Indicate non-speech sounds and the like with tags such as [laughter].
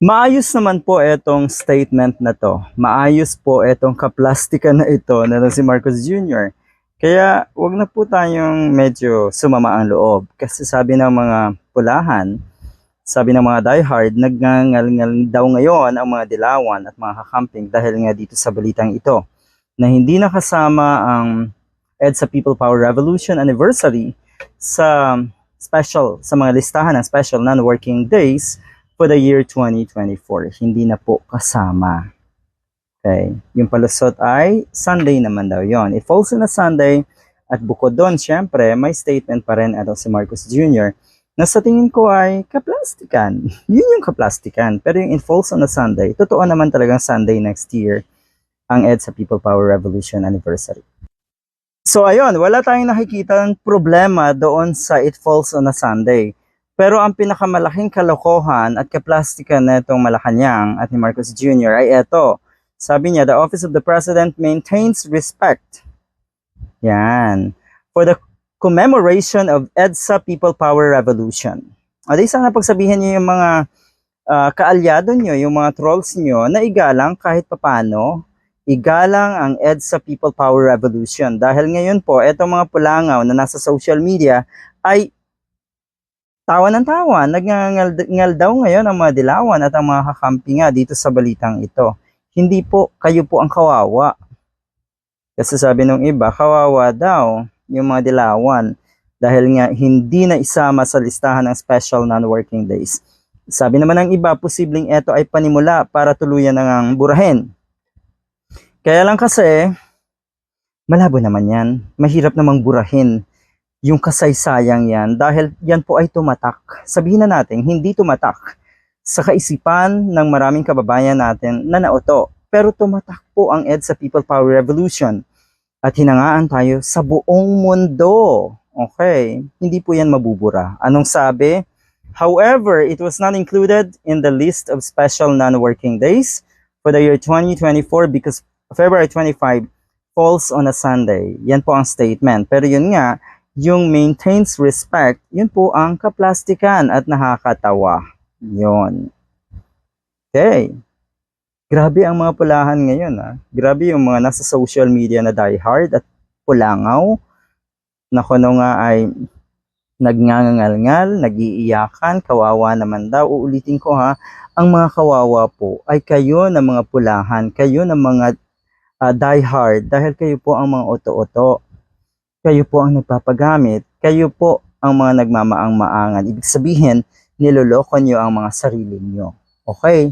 Maayos naman po itong statement na to. Maayos po itong kaplastikan na ito na si Marcos Jr. Kaya wag na po tayong medyo sumama ang loob. Kasi sabi ng mga pulahan, sabi ng mga diehard, nagngangal daw ngayon ang mga dilawan at mga kakamping dahil nga dito sa balitang ito na hindi nakasama ang EDSA People Power Revolution Anniversary sa special, sa mga listahan ng special non-working days for the year 2024. Hindi na po kasama. Okay. Yung palusot ay Sunday naman daw yon. It falls on a Sunday at bukod doon, syempre, may statement pa rin ito si Marcos Jr. na sa tingin ko ay kaplastikan. [laughs] Yun yung kaplastikan. Pero yung it falls on a Sunday, totoo naman talagang Sunday next year ang EDSA People Power Revolution Anniversary. So ayun, wala tayong nakikita ng problema doon sa It Falls on a Sunday. Pero ang pinakamalaking kalokohan at kaplastikan na itong Malacanang at ni Marcos Jr. ay eto. Sabi niya, the Office of the President maintains respect. Yan. For the commemoration of EDSA People Power Revolution. O di sana pagsabihin niyo yung mga ah, kaalyado niyo, yung mga trolls niyo, na igalang kahit papano, igalang ang EDSA People Power Revolution. Dahil ngayon po, etong mga pulangaw na nasa social media ay tawa ng tawa. Nagngangal daw ngayon ang mga dilawan at ang mga kakampi nga dito sa balitang ito. Hindi po, kayo po ang kawawa. Kasi sabi nung iba, kawawa daw yung mga dilawan dahil nga hindi na isama sa listahan ng special non-working days. Sabi naman ng iba, posibleng ito ay panimula para tuluyan ng ang burahin. Kaya lang kasi, malabo naman yan. Mahirap namang burahin yung kasaysayang yan dahil yan po ay tumatak. Sabihin na natin, hindi tumatak sa kaisipan ng maraming kababayan natin na nauto. Pero tumatak po ang EDSA People Power Revolution at hinangaan tayo sa buong mundo. Okay, hindi po yan mabubura. Anong sabi? However, it was not included in the list of special non-working days for the year 2024 because February 25 falls on a Sunday. Yan po ang statement. Pero yun nga, yung maintains respect, yun po ang kaplastikan at nakakatawa. Yun. Okay. Grabe ang mga pulahan ngayon. Ah. Grabe yung mga nasa social media na diehard at pulangaw na kuno nga ay nagngangalngal, nagiiyakan, kawawa naman daw. Uulitin ko ha, ang mga kawawa po ay kayo na mga pulahan, kayo na mga uh, diehard dahil kayo po ang mga oto-oto. Kayo po ang nagpapagamit, kayo po ang mga nagmamaang-maangan. Ibig sabihin, niloloko nyo ang mga sarili nyo. Okay?